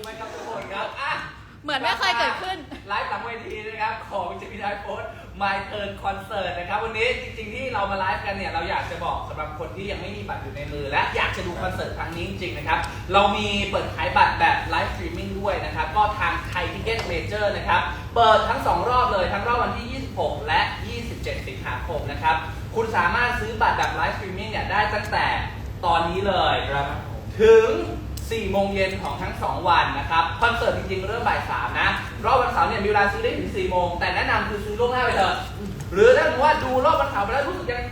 ไหมครับทุกคนครับอะเหมือนไม่เคยเกิดขึ้น ไลฟ์หลังเวทีนะครับของจิมินายโพส My Turn Concert นะครับ วันนี้จริงๆที่เรามาไลฟ์กันเนี่ย เราอยากจะบอกสำหรับคนที่ยังไม่มีบัตรอยู่ในมือ และอยากจะดูคอนเสิร์ตครั้งนี้จริงๆนะครับ เรามีเปิดขายบัตรแบบไลฟ์สตรีมมิ่งด้วยนะครับ ก็ทางไทยทิเก็ตเมเจอร์นะครับ เปิดทั้ง 2 รอบเลย ทั้งรอบวันที่ 26 และ 27 สิงหาคมนะครับ คุณสามารถซื้อบัตรแบบไลฟ์สตรีมมิ่งเนี่ยได้ตั้งแต่ตอนนี้เลยถึง 4 โมงเย็นของทั้ง 2 วันนะครับคอนเสิร์ตจริงๆ เริ่มบ่าย 3 นะ รอบวันเสาร์เนี่ยมีเวลาซื้อได้ถึง 4 โมง แต่แนะนำคือซื้อล่วงหน้าไปเถอะ หรือถ้าสมมติว่าดูรอบวันเสาร์ไปแล้วรู้สึกยัง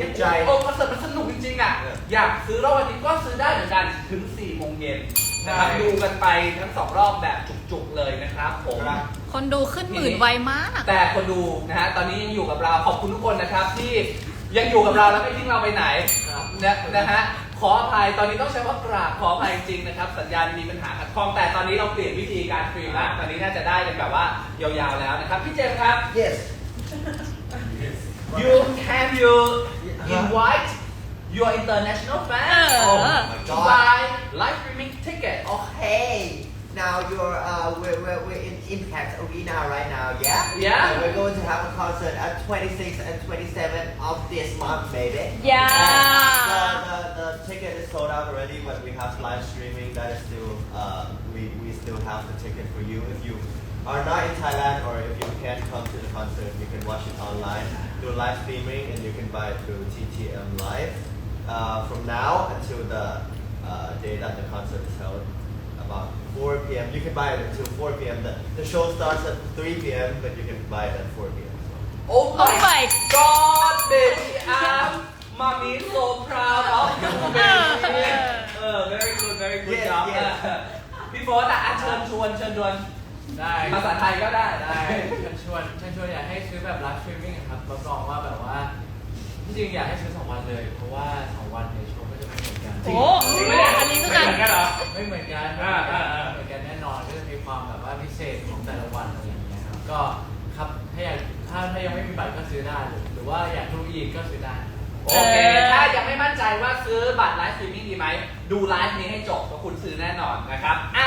ยังใจโอ้คอนเสิร์ตมันสนุกจริงๆอะเอออยากซื้อรอบวันอาทิตย์ก็ซื้อได้เหมือนกันถึง 4 โมงเย็นนะครับใช่ดูกันไปทั้ง 2 รอบแบบจุกๆ เลยนะครับผม คนดูขึ้นหมื่นไวมาก แต่คนดูนะฮะตอนนี้ยังอยู่กับเราขอบคุณทุกคนนะครับที่ยังอยู่กับเราแล้วไม่ทิ้งเราไปไหนนะนะฮะ ขออภัยตอนนี้ต้องใช้ว่ากราบขออภัยจริงๆนะครับ สัญญาณมีปัญหาขัดข้องแต่ตอนนี้เราเปลี่ยนวิธีการสตรีมแล้วตอนนี้น่าจะได้กันแบบว่ายาวๆแล้วนะครับพี่เจมส์ครับ yes you can you invite your international เอ fans อ Oh my to god buy live streaming ticket Okay, now you're uh we're, we're, we're in Impact Arena right now, yeah? Yeah. And we're going to have a concert at 26 and 27 of this month, baby. Yeah. The, the, the ticket is sold out already, but we have live streaming that is still uh we, we still have the ticket for you. If you are not in Thailand or if you can't come to the concert, you can watch it online through live streaming and you can buy it through TTM Live uh, from now until the uh, day that the concert is held about 4 p.m. You can buy it until 4 p.m. The, the show starts at 3 p.m. but you can buy it at 4 p.m. So. Oh Oh my my God baby I'm mommy so proud of you เออ baby เออ very good very good Yes, job yes. เออพี่โฟร์อะอะเชิญชวนเชิญชวนได้ภาษาไทยก็ได้ได้ เชิญชวนเชิญชวนอยากให้ซื้อแบบไลฟ์สตรีมมิ่งครับรับรองว่าแบบว่าที่จริงอยากให้ซื้อสองวันเลย เพราะว่าสองวันเนี่ยโช กันเหรอไม่เหมือนกันอ่าอ่าอ่าไม่เหมือนกันแน่นอนก็จะมีความแบบว่าพิเศษของแต่ละวันอะไรอย่างเงี้ยครับก็ครับถ้าอยากถ้าถ้ายังไม่มีบัตรก็ซื้อได้หรือว่าอยากดูอีกก็ซื้อได้ โอเค ถ้ายังไม่มั่นใจว่าซื้อบัตรไลฟ์สตรีมมิ่งดีไหม ดูไลฟ์นี้ให้จบแล้วคุณซื้อแน่นอนนะครับ อะ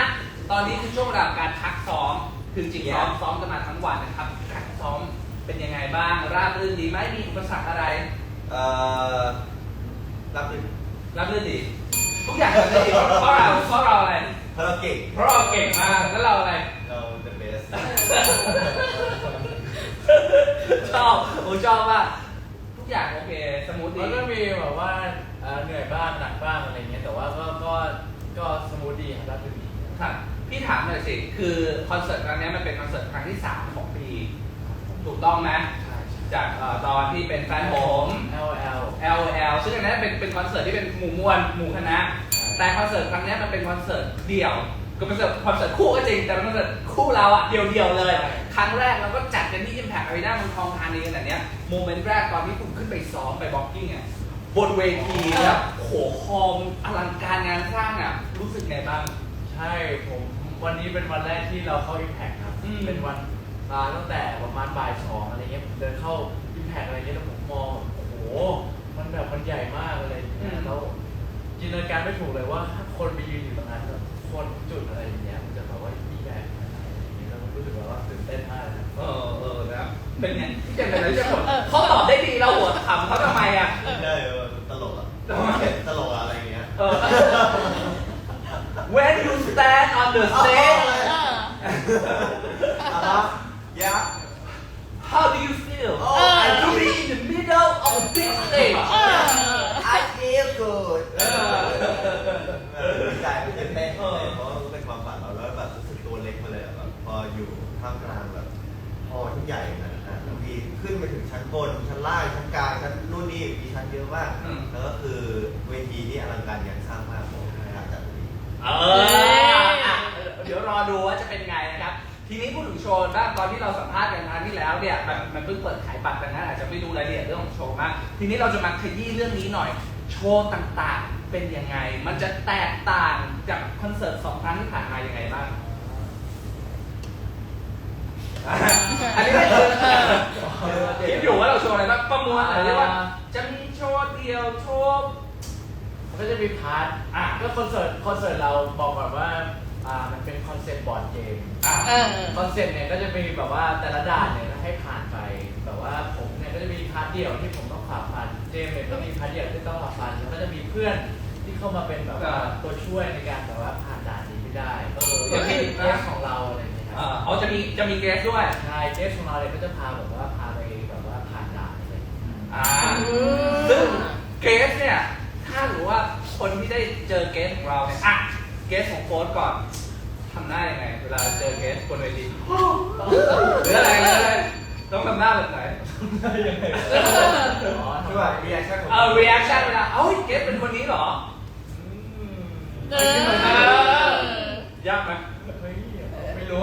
ตอนนี้คือช่วงเวลาของการพักซ้อม คือจริงๆซ้อมซ้อมกันมาทั้งวันนะครับการซ้อมเป็นยังไงบ้าง ราบรื่นดีไหมมีอุปสรรคอะไร Uh, nothing. รับรื่นดี ทุกอย่างรับรื่นดีเพราะเพราะเราเพราะเราอะไร Okay. เพราะเราเก่งมากแล้วเราอะไร No, the best. ชอบโอ้ชอบมากทุกอย่างโอเคสมูทดีมันก็มีแบบว่าเอ่อเหนื่อยบ้างหนักบ้างอะไรเงี้ยแต่ว่าก็ก็ก็สมูทดีครับรับดี ครับพี่ถามหน่อยสิ คือคอนเสิร์ตครั้งนี้มันเป็นคอนเสิร์ตครั้งที่ 3 ของปีถูกต้องไหมใช่จากเอ่อตอนที่เป็นแฟนผม LL LL ซึ่งอันนั้นเป็นเป็นคอนเสิร์ตที่เป็นหมู่มวลหมู่คณะ แต่คอนเสิร์ตครั้งนี้มันเป็นคอนเสิร์ตเดี่ยวก็เป็นคอนเสิร์ตคู่ก็จริง แต่เป็นคอนเสิร์ตคู่เราอะเดี่ยวๆเลย ครั้งแรกเราก็จัดกันที่ Impact Arena เมืองทองธานีกันแต่เนี้ยโมเมนต์แรกตอนที่คุณขึ้นไปซ้อมไปบ็อกกิ้งอะบนเวทีแล้วโอ้โหคอมอลังการงานสร้างอะรู้สึกไงบ้าง ใช่ผมวันนี้เป็นวันแรกที่เราเข้า Impact ครับ อืม เป็นวันมาตั้งแต่ประมาณบ่ายสองอะไรเงี้ยผมเดินเข้า Impact อะไรเงี้ยแล้วผมมองโอ้โห การไม่ถูกเลยว่าถ้าคนไปยืนอยู่ตรงนั้นแบบคนจุดอะไรอย่างเงี้ยมันจะแบบว่ายิ่งใหญ่ขนาดไหนอะไรอย่างเงี้ยแล้วรู้สึกแบบว่าตื่นเต้นมากเลยครับเออเออนะเป็นไงที่จะเป็นอะไรจะหมดเขาตอบได้ดีเราหัวขำเขาทำไมอะได้เออตลกอะทำไมตลกอะอะไรอย่างเงี้ยเออ When you stand on the stage เออ อ่าฮะ yeah how do you feel Oh, I to be in the middle of a big stage เออ I feel good เออ เออดีใจไม่ตื่นเต้นเพราะว่ามันเป็นความฝันเราแล้วแบบรู้สึกตัวเล็กมาเลยอะแบบพออยู่ท่ามกลางแบบพอที่ใหญ่ขนาดนั้นแล้วมีขึ้นไปถึงชั้นบนชั้นล่างชั้นกลางชั้นนู่นนี่ มีชั้นเยอะมากอืม แล้วก็คือเวทีนี่อลังการงานสร้างมากผมนะครับจัดดีเอออะเดี๋ยวรอดูว่าจะเป็นไงนะครับ ทีนี้พูดถึงโชว์บ้างตอนที่เราสัมภาษณ์กันครั้งที่แล้วเนี่ยมันมันเพิ่งเปิดขายบัตรดังนั้นอาจจะไม่รู้รายละเอียดเรื่องของโชว์มาก ทีนี้เราจะมาขยี้เรื่องนี้หน่อย โชว์ต่างๆ เป็นยังไง มันจะแตกต่างจากคอนเสิร์ตสองครั้งที่ผ่านมายังไงบ้าง อันนี้ก็คือคิดอยู่ว่าเราโชว์อะไรบ้างประมวลหน่อยได้ว่าจะมีโชว์เดี ยวโชว์มันก็จะมีพาร์ทอะก็คอนเสิร์ตคอนเสิร์ตเราบอกก่อนว่าอ่ามันเป็นคอนเออ คอนเซ็ปต์เนี่ยก็จะมีแบบว่าแต่ละด่านเนี่ยให้ผ่านไปแบบว่าผมเนี่ยก็จะมีพาร์ทเดี่ยวที่ผมต้องฝ่าฟันเจมส์เนี่ยก็มีพาร์ทเดี่ยวที่ต้องฝ่าฟันแล้วก็จะมีเพื่อนที่เข้ามาเป็นแบบว่าตัวช่วยในการแบบว่าผ่านด่านนี้ไม่ได้ก็เลยอย่างที่เกสของเราอะไรอย่างเงี้ยคเอ่รัอบเอาจะมีจะมีเกสด้วย ใช่เกสของเราเนี่ยก็จะพาแบบว่าพาไปแบบว่าผ่านด่านอะไรอย่างเงี้ยอ่า อืม ซึ่ง เกสเนี่ย ถ้าหรือว่าคนที่ได้เจอเกสของเราเนี่ยอะเกสของโค้ดก่อนทำหน้ายังไง เวลาเจอเกสบนเวทีหรืออะไรหรืออะไรต้องทำหน้าแบบไหนอ๋อคือแบบ reaction ของเออ reaction เวลาเอ้ยเกสเป็นคนนี้เหรอเออยากไหมเฮ้ยไม่รู้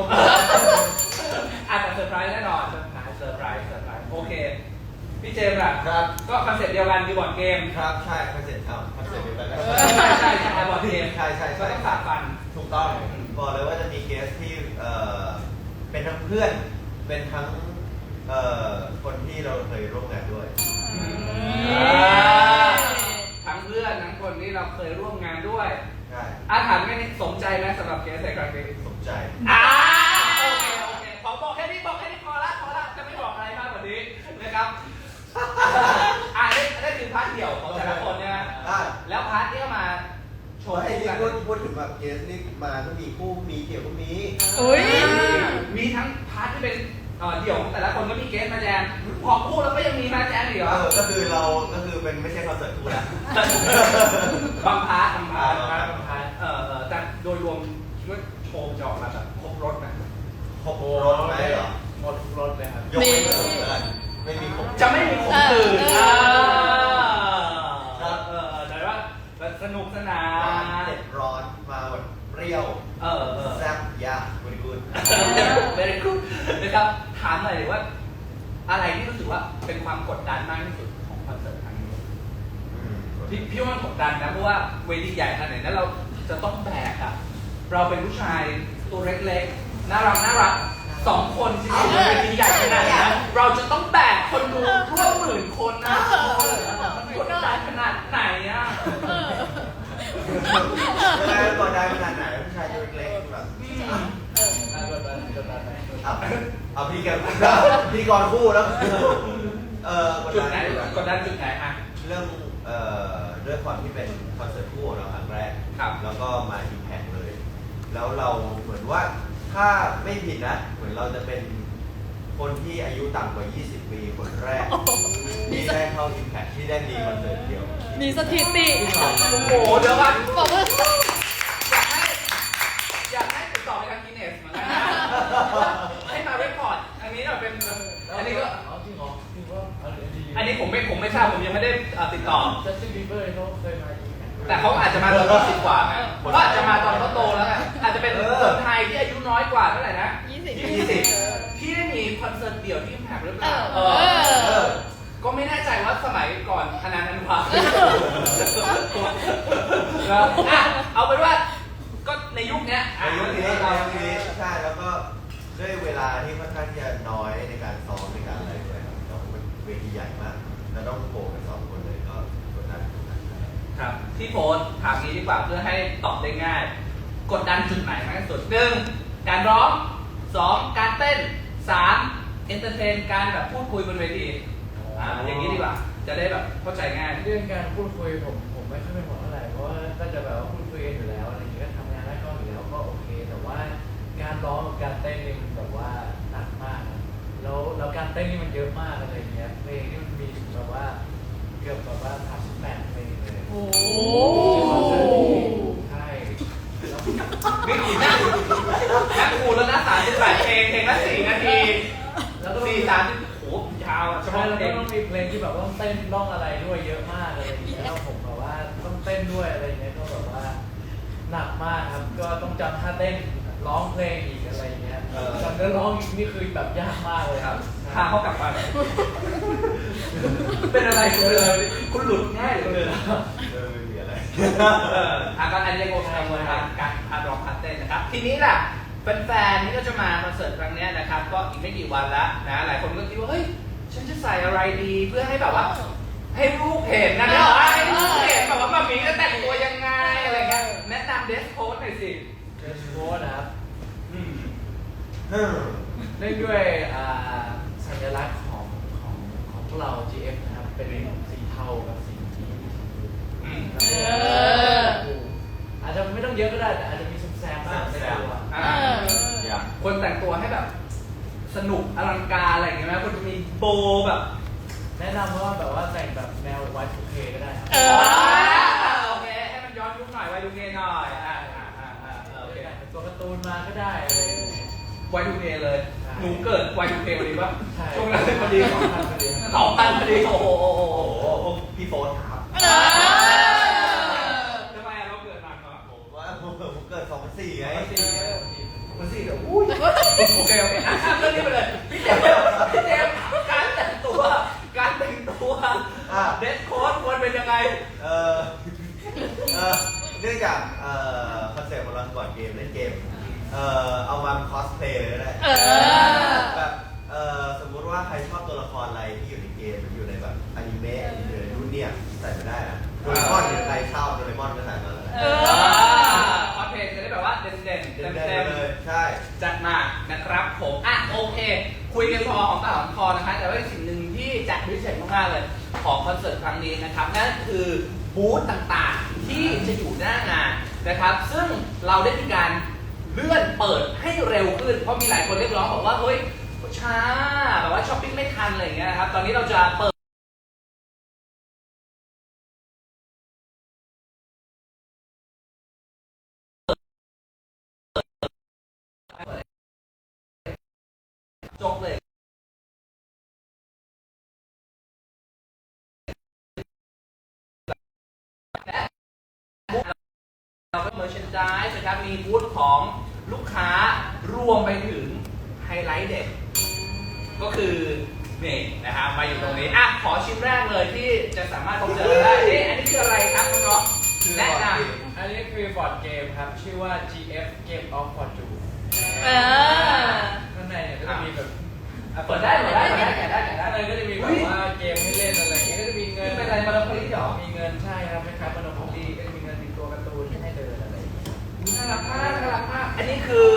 อาจจะเซอร์ไพรส์แน่นอนเซอร์ไพรส์เซอร์ไพรส์เซอร์ไพรส์โอเค พี่เจมส์อะครับ ก็คอนเซ็ปต์เดียวกันดีบอร์ดเกมครับ ใช่คอนเซ็ปต์ครับคอนเซ็ปต์เดียวกันนะใช่ใช่ใช่บอร์ดเกมใช่ใช่ก็ใช่ต้องฝ่าฟัน ถูกต้องบอกเลยว่าจะมีเกสที่เอ่อเป็นทั้งเพื่อน เป็นทั้งเอ่อคนที่เราเคยร่วมงานด้วยทั้งเพื่อนทั้งคนที่เราเคยร่วมงานด้วย ใช่อาถามแค่นี้สมใจไหมสำหรับเกสในครั้งนี้สนใจอ่าโพูดพูดถึงแบบเกสนี่มาก็มีคู่มีเกี่ยวก็มีอุ้ยมีทั้งพาร์ทที่เป็นเอ่อเดี่ยวของแต่ละคนก็มีเกสมาแจมพอคู่แล้วก็ยังมีมาแจมอีกเหรเอออก็คือเราก็คือเป็นไม่ใช่คอนเสิร์ตคู่แล้วบางพาร์ทบางพาร์ทอ่าบางพาร์ทเออเออแต่โดยรวมคิดว่าโชว์จะออกมาแบบครบรถไหมครบรถไหมเหรอหมดทุกรถเลยครับ ยกไม่ครบแล้วกันไม่มีครบจะไม่มีขมขื่นเอออ่าเออเออแต่ว่าสนุกสนาน เผ็ดร้อนมาแบบเป รี้ยวเออเออ แซ่บยากบริกูด very good นะครับถามหน่อยว่า อะไรที่รู้สึกว่าเป็นความกดดันมากที่สุดของคอนเสิร์ตครั้งนี้พี่พี่ว่ามันกดดันนะเพราะว่าเวทีใหญ่ขนาดไหนแล้วเราจะต้องแบกอะเราเป็นผู้ชายตัวเล็กๆน่ารักน่ารัก เอาพี่กันพี่กรคู่แล้ว เออกดจุดดันไหนกดดันจุดไหนอะเรื่องเอ่อด้วยความที่เป็นคอนเสิร์ตคู่ของเราครั้งแรก ครับ แล้วก็มาอิมแพกเลย แล้วเราเหมือนว่าถ้าไม่ผิดนะ เหมือนเราจะเป็นคนที่อายุต่ำกว่า 20 ปีคนแรก ที่ได้เข้าอิมแพกที่ได้มีคอนเสิร์ตเดียว มีสถิติ โอ้โหเดี๋ยวก่อนบอกว่า อยากให้อยากให้ติดต่อไปทางกินเนสเหมือนกันนะให้มาเรคคอร์ด อันนี้เราเป็น อันนี้ก็ อ๋อจริงเหรอจริงว่าอันนี้ อันนี้ ผมไม่ผมไม่ทราบผมยังไม่ได้เอ่อติดต่อ จัสตินบีเบอร์เขาเคยมาอีกไหมแต่เขาอาจจะมาตอนเขาสิบกว่าไงผมว่าอาจจะมาตอนเขาโตแล้วไงอาจจะเป็นเออคนไทยที่อายุน้อยกว่าเท่าไหร่นะยี่สิบยี่สิบที่ได้มีคอนเสิร์ตเดี่ยวที่อิมแพคหรือเปล่าเออ เออ ก็ไม่แน่ใจว่าสมัยก่อนอนันต์นันวาอะเอาเป็นว่าก็ในยุคเนี้ยในยุคนี้เราในยุคนี้ ครับที่โพสต์ถามนี้ดีกว่าเพื่อให้ตอบได้ง่าย กดดันจุดไหนมากที่สุดหนึ่งการร้องสองการเต้นสามเอนเตอร์เทนการแบบพูดคุยบนเวทีอ่าอย่างนี้ดีกว่า จะได้แบบเข้าใจง่าย เรื่องการพูดคุยผมผมไม่ค่อยเป็นห่วงเท่าไหร่เพราะว่าก็จะแบบว่าพูดคุยกันอยู่แล้วอะไรอย่างเงี้ยก็ทำงานได้ก็อยู่แล้วก็โอเค แต่ว่าการร้องกับการเต้นนี่มันแบบว่าหนักมากครับแล้วแล้วการเต้นนี่มันเยอะมากอะไรอย่างเงี้ยเพลงนี่มันมีแบบว่าเกือบแบบว่าทำแปดเพลงเลย โอ้ใช่แล้วนี่กี่นักนักครูแล้วนะสามสิบแปดเพลงเพลงละสี่นาทีแล้วก็สี่สามสิบโอ้โหยาวอะเฉใช่พาะแล้วเพลก็งต้องมีเพลงที่แบบว่าต้องเต้นร้องอะไรด้วยเยอะมากอะไรอย่างเงี้ยแล้วผมแบบว่าต้องเต้นด้วยอะไรอย่างเงี้ยก็แบบว่าหนักมากครับก็ต้องจำท่าเต้นร้องเพลงอีกอะไรอย่างเงี้ยเออจำเนื้อร้องอีกนี่คือแบบยากมากเลยครับพาเขากลับมาน เป็นอะไรคุณเลย คุณหลุดง่ายเหลือเกินเออไม่มีอะไรเอออะก็อันนี้โอเคเลยครับการพาร้องพาเต้นนะครับ ทีนี้ล่ะแฟนๆนี่ก็จะมาคอนเสิร์ตครั้งเนี้ยนะครับ ก็อีกไม่กี่วันแล้วนะ หลายคนก็คิดว่าเฮ้ยฉันจะใส่อะไรดีเพื่อให้แบบว่า ให้ลูกเห็นนะเนี่ยให้ลูกเห็นแบบว่ามามีจะแต่งตัวยังไงอะไรเงี้ยแนะนำเดสโค้ดหน่อยสิเดสโค้ดนะครับอืมฮึ่มเนื่องด้วยอ่าสัญลักษณ์ เรา GF นะครับ เป็นสีเทากับสีที่อืมเออ อาจจะไม่ต้องเยอะก็ได้แต่อาจจะมีแซมๆบ้างในตัวอ่าเอออย่าคนแต่งตัวให้แบบ สนุกอลังการอะไรอย่างเงี้ยไหมคนจะมีโบว์แบบ แนะนำว่าแบบว่าแต่งแบบแนว Y2K ก็ได้ครับเอออ่าโอเค ให้มันย้อนยุคหน่อยวัยดูเกหน่อย อ่าอ่าอ่าอ่าโอเค แต่งตัวการ์ตูนมาก็ได้อะไรอย่างเงี้ยวัยดูเกเลยใช่หนูเกิดวัยดูเกพอดีป่ะใช่ช่วงนั้นพอดีสองพัน พอดีสองพันพอดีโอ้โหโอ้โหโอ้โอ้โหโหพี่โฟนครับเออทำไมอะเราเกิดนานกว่าผมว่าผมผมเกิด2004ไงมันสิเดี๋ยวอุ้ยโอเคโอเคอะข้ามเรื่องนี้ไปเลยพี่เจมส์พี่เจมส์การแต่งตัว การแต่งตัวอะเดสโค้ดควรเป็นยังไงเออเออเนื่องจากเอ่อคอนเซ็ปต์ของเราก่อนเกมเล่นเกมเอ่อเอามาคอสเพลย์เลยก็ได้เออแบบเอ่อสมมุติว่าใครชอบตัวละครอะไรที่ นิเมะหรือรุ่นเนี่ยใส่มาได้นะโดเรมอนหรือใครชอบโดเรมอนก็ใส่มาเลยเออคอนเทนต์จะได้แบบว่าเด่นๆเต็มเต็มเต็มๆ เลยใช่ จัดมานะครับผมอะโอเค คุยกันพอของปากของคอนะคะแต่ว่าอีกสิ่งหนึ่งที่จัดพิเศษมากๆเลยของคอนเสิร์ตครั้งนี้นะครับนั่นคือบูธต่างๆที่จะอยู่หน้างานนะครับ ซึ่งเราได้มีการเลื่อนเปิดให้เร็วขึ้น เพราะมีหลายคนเรียกร้องบอกว่าเฮ้ยช้าแบบว่าช้อปปิ้งไม่ทันอะไรอย่างเงี้ยนะครับตอนนี้เราจะเปิด จบเลยเราก็เมอร์เชนด s e นะครับ มีบูธของลูกค้ารวมไปถึงไฮไลท์เด็ดก็คือนี่นะครับมาอยู่ตรงนี้ อะ ขอชิ้นแรกเลยที่จะสามารถพบเจอได้นี่อันนี้คืออะไรครับน้องๆแนะนำอันนี้คือบอร์ดเกมครับ ชื่อว่า GF Game of Fortune เออ ข้างในเนี่ยก็จะมีแบบอะเปิดได้เปิดได้เปิดได้แกะได้แกะได้ข้างในก็จะมีแบบว่าเกมให้เล่นอะไรอย่างเงี้ยก็จะมีเงินนี่เป็นอะไร Monopoly เหรอ มีเงินใช่ครับคล้ายๆ Monopoly ก็จะมีเงินมีตัวการ์ตูนให้เดินอะไรอย่างเงี้ยน่ารักมากน่ารักมากอันนี้คือ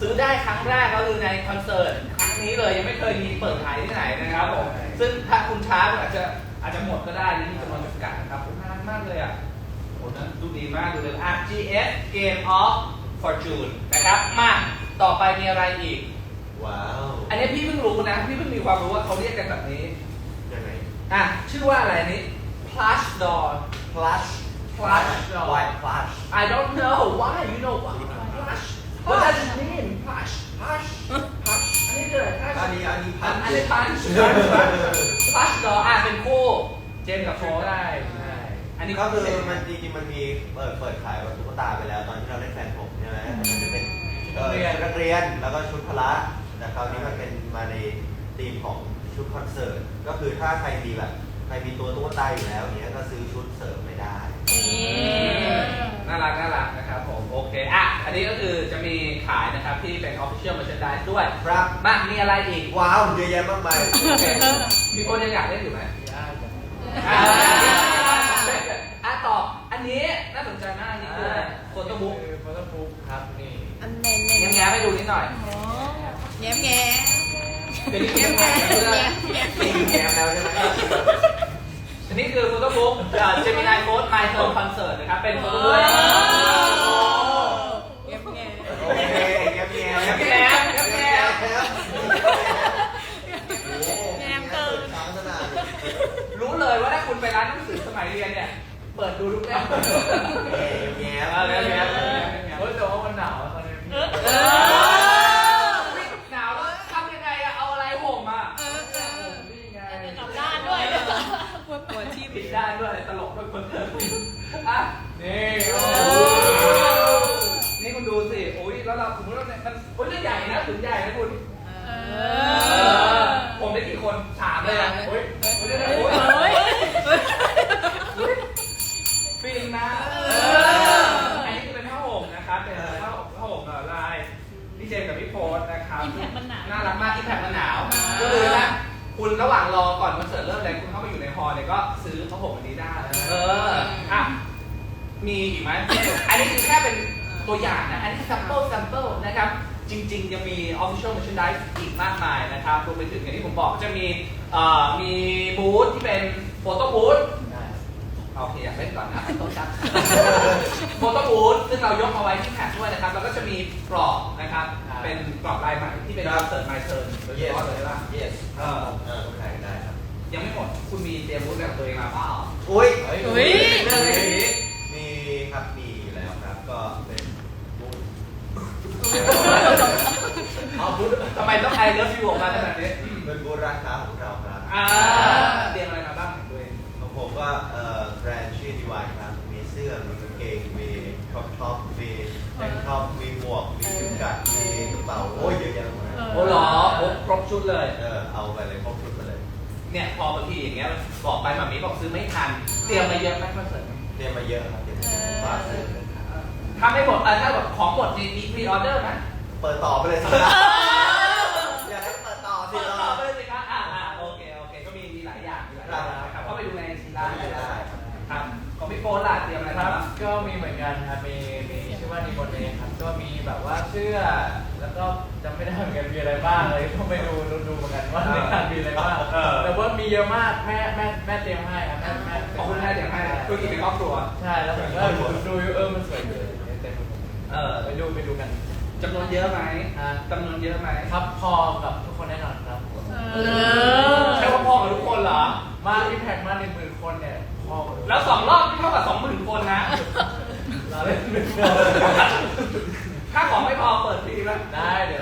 ซื้อได้ครั้งแรกก็คือในคอนเสิร์ตครั้งนี้เลยยังไม่เคยมีเปิดขายที่ไหนนะครับผมซึ่งถ้าคุณช้าคุณอาจจะอาจจะหมดก็ได้นี่มีจำนวนจำกัดนะครับผมน่ารักมากเลยอะโหนะดูดีมากดูเลยอะ GS Game of Fortune นะครับมา ต่อไปมีอะไรอีก ว้าวอันนี้พี่เพิ่งรู้นะ พี่เพิ่งมีความรู้ว่าเขาเรียกกันแบบนี้ ยังไง อะ ชื่อว่าอะไรอันนี้ Plush Door plush Plush white plush I don't know why you know what plush what does it mean plush plush plush อันนี้คืออะไร plush อันนี้อันนี้อัน punch อันนี้ punch plush doll อะเป็นคู่เจมส์กับโฟร์ได้ใช่อันนี้ก็คือเป็มันจริงๆมันมีเปิดเปิดขายแบบตุ๊กตาไปแล้ว ตอนที่เราเล่นแฟนผมใช่ไหมมันจะเป็น เอ่อชุดนักเรียนแล้วก็ชุดพละแต่คราวนี้มันเป็นมาในธีมของชุดคอนเสิร์ตก็คือถ้าใครมีแบบใครมีตัวตุ๊กตาอยู่แล้วอย่างเงี้ยก็ซื้อชุดเสริมไม่ได้ น่ารักน่ารักนะครับผม โอเค อะ อันนี้ก็คือจะมีขายนะครับที่เป็น official merchandise ด้วยครับ มามีอะไรอีก ว้าวเยอะแยะมากมายโอเคมีคนยังอยากเล่นอยู่ไหมได้จ้ะอ่าอะต่ออันนี้ ดูนิดหน่อยแง้มแง้เดี๋ยวนี้แง้แง้มแง้มแง้มแง้มแง้มแล้วใช่ไหมอันนี้คือโฟโต้บุ๊กเจมินายโฟสไมเคิลคอนเสิร์ตนะครับ เป็นโฟโต้บุ๊กแง้มแง้มโอเคแง้มแง้มแง้มแง้มแง้มแง้มแง้มเกินช้างสนรู้เลยว่าถ้าคุณไปร้านหนังสือสมัยเรียนเนี่ย เปิดดูทุกเล่มแง้มแง้มแง้มแง้มแง้มเฮ้ยแต่ว่ามันหนาว เออหนาวแล้วทำยังไงอะเอาอะไรห่มอะเออเออนี่ไงกลับด้านด้วยปวดชีผิดได้านด้วยตลกด้วยคนเดิมอะนี่โอ้โหนี่คุณดูสิโอ้ยแล้วเราสมมติว่าเนี่ยมันโอ้ยเรื่องใหญ่นะถึงใหญ่นะคุณเออ ผมได้กี่คนสามเลยอะโอ้ยโอ้ยโอ้ยเฮ้ยโอ้ยฟินนะ เออ อันนี้คือเป็นผ้าห่มนะครับ เป็นผ้าผ้าห่มลายพี่เจมส์กับพี่โพสนะครับ Impact มั นหนาวน่ารักมากอิมแพคมันหนาวก็คือนะคุณระหว่างรอก่อนคอนเสิร์ตเริ่มเลยคุณเข้ามาอยู่ในฮอลล์เนี่ยก็ซื้อผ้าห่มอันนี้ได้เอออะมีอีกไหม อันนี้คือแค่เป็นตัวอย่างนะ อันนี้ sample sample นะครับ จริงๆ ยังมี official merchandise อีกมากมายนะครับ รวมไปถึงอย่างที่ผมบอกจะมีเอ่อมีบูธที่เป็นโฟโต้บูธได้โอเคอยากเล่นก่อนนะต้องจับโฟโต้บูธซึ่งเรายกเอาไว้ที่แท็กด้วยนะครับ แล้วก็จะมีกรอบนะครับ เป็นกรอบลายใหม่ที่เป็นครับเสิร์ฟไมเทิร์นโดยเฉพาะเลยว่า yes เออเออคุณขายกันได้ครับยังไม่หมด คุณมีเตรียมบูธแบบตัวเองมาเปล่าอุ้ยเฮ้ยอุ๊ย เรื่องนี้มีครับมีอยู่แล้วครับ ก็เป็นบูธเอาบูธทำไมต้องไอเลิฟยูออกมาขนาดนี้อืมเป็นบูธร้านค้าของเราครับ อ่าเตรียมอะไรมา เลยโอ้เหรอโอ้ครบชุดเลย เออเอาไปเลยครบชุดไปเลย เนี่ยพอบางทีอย่างเงี้ยบอกไปแบบนี้บอกซื้อไม่ทัน เตรียมมาเยอะไหมคอนเสิร์ตเตรียมมาเยอะครับเตรียมมาเยอะฝากซื้อเลยครับถ้าไม่หมดเออถ้าแบบของหมดมีมีพรีออเดอร์ไหมเปิดต่อไปเลยสิครับอยากให้เปิดต่อสิเปิดเราต่อไปเลยสิครับอ่าอ่าโอเคโอเคก็มีมีหลายอย่างมีหลายอย่างนะครับเข้าไปดูในซีร้านได้เลยครับของพี่โฟนล่ะเตรียมอะไรคมารับบ้างก็มีเหมือนกันครับ มีมีชื่อว่านิโมเนครับ ก็มีแบบว่าเสื้อแล้วก็จำ ไม่ได้เหมือนกันมีอะไรบ้างเลยต้องไปดูดูดูเหมือนกันว่าในงานมีอะไรบ้างเออ แต่ว่ามีเยอะมากแม่แม่แม่เตรียมให้ครับแม่แม่ขอบคุณแม่เดี๋ยวให้ธุรกิจเป็นครอบครัว ใช่แล้วผมก็ดูดูเออมันสวยเลยเต็มไปหมดเออไปดูไปดูกันจำนวนเยอะไหมอะจำนวนเยอะไหมครับพอกับทุกคนแน่นอนครับเออใช่ว่าพ่อกับทุกคนเหรอ มาอิมแพกมาหนึ่งหมื่นคนเนี่ยพอกับแล้วสองรอบที่เท่ากับสองหมื่นคนนะ เราเล่นหนึ่งถ้าของไม่พอเปิดฟรีไหมได้เดี๋ยว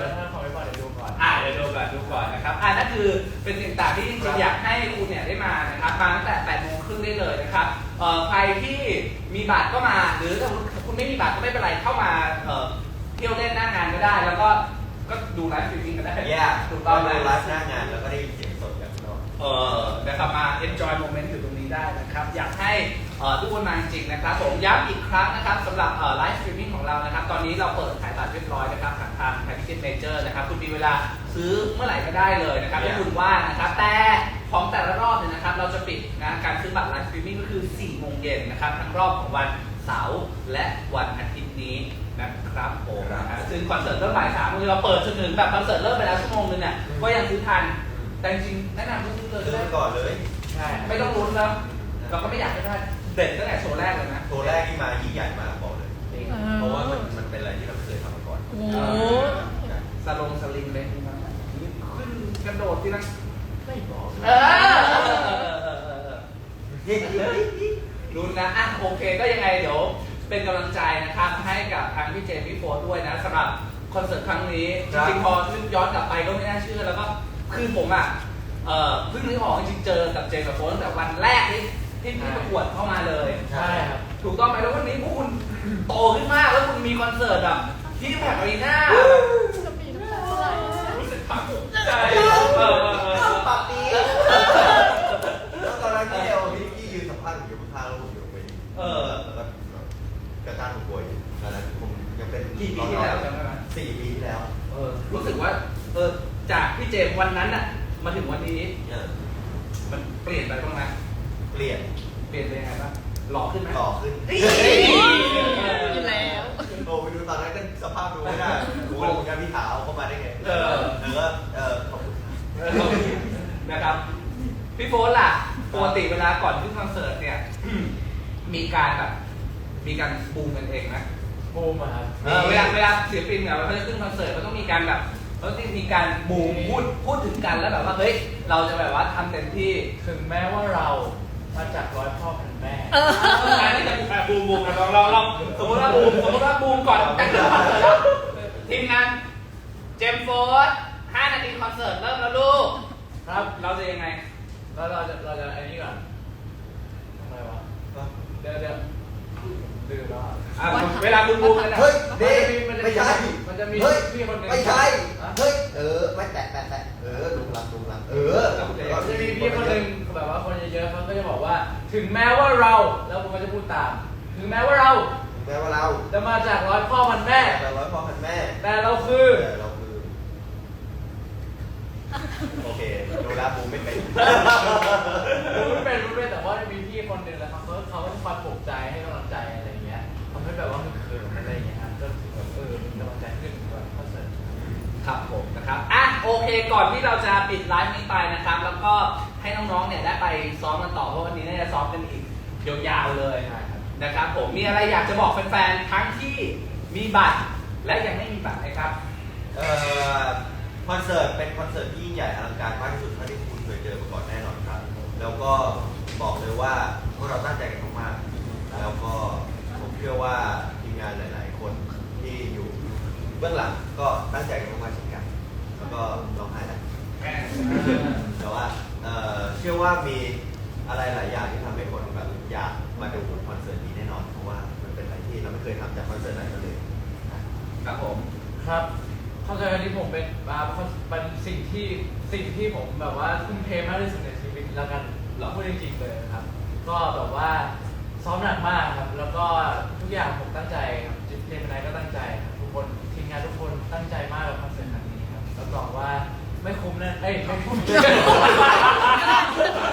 ครับอ่านั่นคือเป็นสิ่งต่างที่จริงๆอยากให้คุณเนี่ยได้มานะครับมาตั้งแต่8โมงครึ่งได้เลยนะครับเอ่อใครที่มีบัตรก็มา หรือถ้าคุณไม่มีบัตรก็ไม่เป็นไรเข้ามาเอ่อเที่ยวเล่นหน้างานก็ได้ แล้วก็ก็ดูไลฟ์สตรีมมิ่งก็ได้แย่ถูกก็ต้องดูไหมไลฟ์หน้างานแล้วก็ได้ยินเสียงสดจากข้างนอกเออนะครับมา enjoy moment อยู่ตรงนี้ได้นะครับ อยากให้เอ่อทุกคนมาจริงๆนะครับ ผมย้ำอีกครั้งนะครับสำหรับไลฟ์สตรีมมิ่งของเรานะครับ ตอนนี้เราเปิดขายบัตรเรียบร้อยนะครับทางทางไทยพิเศษเมเจอร์นะครับ คุณมีเวลา ซื้อเมื่อไหร่ก็ได้เลยนะครับที่คุณว่างนะครับ แต่ของแต่ละรอบเนี่ยนะครับ เราจะปิดนะการซื้อบัตรไลฟ์สตรีมมิ่งก็คือ4โมงเย็นนะครับทั้งรอบของวันเสาร์และวันอาทิตย์นี้นะครับผมนะฮะซึ่งคอนเสิร์ตเริ่มบ่ายสามโมงเราเปิดจนถึงแบบคอนเสิร์ตเริ่มไปแล้วชั่วโมงนึงเนี่ยก็ยังซื้อทันแต่จริงๆแนะนำให้ซื้อเลยซื้อก็ได้ไปก่อนเลยใช่ไม่ต้องลุ้นแล้วเราก็ไม่อยากให้พลาดเด็ดตั้งแต่โชว์แรกเลยนะโชว์แรกที่มายิ่งใหญ่มากบอกเลยจริงเพราะว่ามันมันเป็นอะไรที่เราไม่เคยทำมาก่อนโอ้โหสลงสลิงเลยนี่มั้งขึ้น กระโดดที่นั่นไม่บอกเออเออเออเออเออเออลุ้นนะอะโอเคก็ยังไงเดี๋ยวเป็นกำลังใจนะครับให้กับทางพี่เจมส์พี่โฟร์ด้วยนะสำหรับคอนเสิร์ตครั้งนี้จครับริงๆพอย้อนกลับไปก็ไม่น่าเชื่อแล้วก็คือผมอะเออเพิ่งนึกออกจริงๆเจอกับเจมส์กับโฟร์ตั้งแต่วันแรกที่ที่พี่ประกวดเข้ามาเลยใช่ครับถูกต้องไหมแล้ววันนี้พวกคุณโตขึ้นมากแล้วคุณมีคอนเสิร์ตแบบที่แพคอารีนารู้สึกภาคภูมิใจเออเออเออ ปากดีแล้วตอนนั้นที่เดียวพี่พี่ยืนสัมภาษณ์อยู่ข้างๆแล้วผมอยู่ไปแล้วก็กระต้านผมป่วยอยู่ตอนนั้นผมยังเป็น กี่ปีที่แล้วจำได้ไหม สี่ปีที่แล้ว เออรู้สึกว่าเออจากพี่เจมส์ วันนั้นน่ะมาถึงวันนี้ เออมันเปลี่ยนไปบ้างไหมเปลี่ยนเปลี่ยนไปยังไงบ้างหล่อขึ้นไหมต่อขึ้นอยู่แล้วโอ้ไปดูตอนนั้นก็สภาพดูไม่ได้ดูเหมือนกันพี่ถาเอาเข้ามาได้ไงเออแล้วก็เออขอบคุณครับเออนะครับ พี่โฟนล่ะปกติเวลาก่อนขึ้นคอนเสิร์ตเนี่ย มีการแบบมีการบูมกันเองไหมบูมอะครับเออเวลาเวลาศิลปินเนี่ยเขาจะขึ้นคอนเสิร์ตมันต้องมีการแบบ เขาต้องมีการบูมพูดพูดถึงกันแล้วแบบว่าเฮ้ยเราจะแบบว่าทำเต็มที่ ถึงแม้ว่าเรามาจากร้อยพ่อพันแม่เออการที่จะบูมบูมกันลองลองลองสมมติว่าบูมสมมติว่าบูมก่อนจะขึ้นคอนเสิร์ตแล้วทีมงานเจมส์โฟร์ห้านาทีคอนเสิร์ตเริ่มแล้วลูกครับเราจะยังไง แล้วเราจะเราจะไอ้นี่ก่อนทำไมวะเดี๋ยวเดี๋ยว ลืมแล้วอะอะเวลาคุณบูมกันนะเฮ้ยมันเด็จะมีมันจะมีไม่ใช่มันจะมีเฮ้ยพี่คนหนึ่งไม่ใช่ฮะเฮ้ยเออไม่แตะแตะแตะเออลุงลังลุงลังเออมันจะมีพี่คนหนึ่งแบบว่าคนเยอะๆเขาก็จะบอกว่า ถึงแม้ว่าเราแล้วผมก็จะพูดตาม ถึงแม้ว่าเราแม้ว่าเราจะมาจากร้อยพ่อพันแม่ แต่ร้อยพ่อพันแม่แต่เราคือแต่เราคือโอเคดูแลบูมไม่เป็น โอเคก่อนที่เราจะปิดไลฟ์นี้ไปนะครับ แล้วก็ให้น้องๆเนี่ยได้ไปซ้อมกันต่อเพราะวันนี้น่าจะซ้อมกันอีกยาวๆเลยใช่ครับนะครับ ผมมีอะไรอยากจะบอกแฟนๆทั้งที่มีบัตรและยังไม่มีบัตรไหมครับ เอ่อคอนเสิร์ตเป็นคอนเสิร์ตที่ยิ่งใหญ่อลังการมากที่สุดเท่าที่คุณเคยเจอมาก่อนแน่นอนครับ แล้วก็บอกเลยว่าพวกเราตั้งใจกันมากๆแล้วก็ผมเชื่อว่าทีมงานหลาย ๆ คนที่อยู่เบื้องหลังก็ตั้งใจกันมากๆเช่น กันแล้วก็ร้องไห้นะแต่ว่าเอ่อเชื่อว่ามีอะไรหลายอย่างที่ทำให้คนแบบอยากมาดูคอนเสิร์ตนี้แน่นอน เพราะว่ามันเป็นอะไรที่เราไม่เคยทำจากคอนเสิร์ตไหนมาเลยนะครับผม ครับเข้าใจวันนี้ผมเป็นอ่าเป็นสิ่งที่สิ่งที่ผมแบบว่าทุ่มเทมากที่สุดในชีวิตแล้วกันเราพูดจริงๆเลยนะครับ ก็แบบว่าซ้อมหนักมากครับ แล้วก็ทุกอย่างผมตั้งใจครับจิตเทมนายก็ตั้งใจครับทุกคนทีมงานทุกคนตั้งใจมากกับคอนเสิ รับรองว่าไม่คุ้มนะเอ้ยไม่คุ้มไม่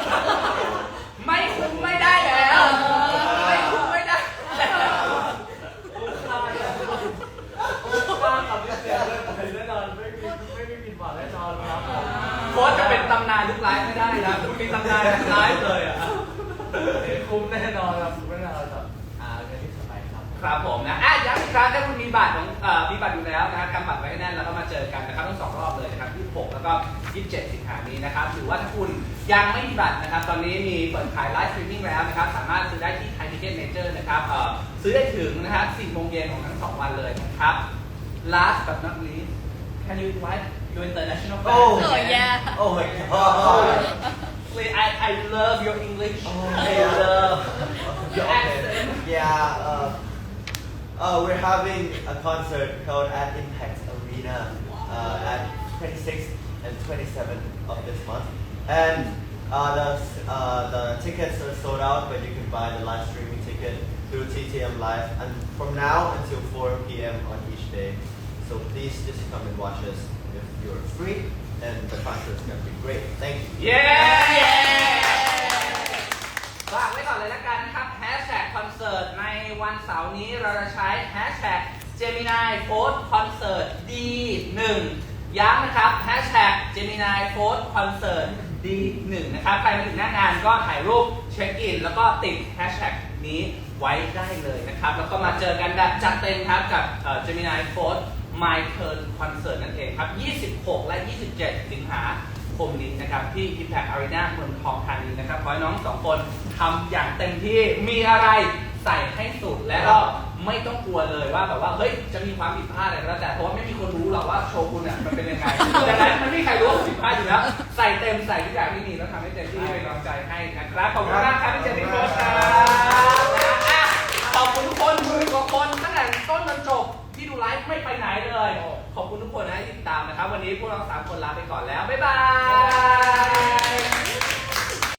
บัตรนะครับ ตอนนี้มีเปิดขายไลฟ์สตรีมมิ่งแล้วนะครับ สามารถซื้อได้ที่ไทยทิเก็ตเมเจอร์นะครับเอ่อซื้อได้ถึงนะครับ4โมงเย็นของทั้งสองวันเลยนะครับ last but not least can you invite your international fans? Oh. Oh, yeah. Oh my god Wait, I I love your English Oh, I yeah. love your Okay. accent Yeah, uh, uh, we're having a concert called at Impact Arena uh, at 26th and 27th of this month. And uh, the, uh, the tickets are sold out, but you can buy the live streaming ticket through TTM Live and from now until 4 p.m. on each day. So please just come and watch us if you're free, and the concert is going to be great. Thank you. เย้ฝากไว้ก่อนเลยละกันนะครับแฮชแท็กคอนเสิร์ตในวันเสาร์นี้เราจะใช้แฮชแท็ก Gemini Post Concert D1 ย้ำนะครับแฮชแท็ก Gemini Post Concert D1 นะครับ ใครมาถึงหน้างานก็ถ่ายรูปเช็คอิน แล้วก็ติดแฮชแท็กนี้ไว้ได้เลยนะครับ แล้วก็มาเจอกันแบบจัดเต็มครับกับเอ่อ Gemini Post My Turn Concert นั่นเองครับ 26 และ 27 สิงหาคมนี้นะครับ ที่ Impact Arena เมืองทองธานีนะครับ ขอให้น้องสองคนทำอย่างเต็มที่มีอะไรใส่ให้สุดและก็ ไม่ต้องกลัวเลยว่าแบบว่าเฮ้ยจะมีความผิดพลาดอะไรก็แล้วแต่เพราะว่าไม่มีคนรู้หรอกว่าโชว์คุณอะมันเป็นยังไงดังนั้นมันไม่มีใครรู้ว่าผิดพลาดอยู่แล้วใส่เต็มใส่ทุกอย่างที่มีแล้วทำให้เต็มที่เป็นกำลังใจให้นะครับขอบคุณมากครับพี่เจนนี่โค้ชครับอะขอบคุณทุกคนหมื่นกว่าคนตั้งแต่ต้นจนจบที่ดูไลฟ์ไม่ไปไหนเลย ขอบคุณทุกคนนะที่ติดตามนะครับ วันนี้พวกเราสามคนลาไปก่อนแล้วบ๊ายบาย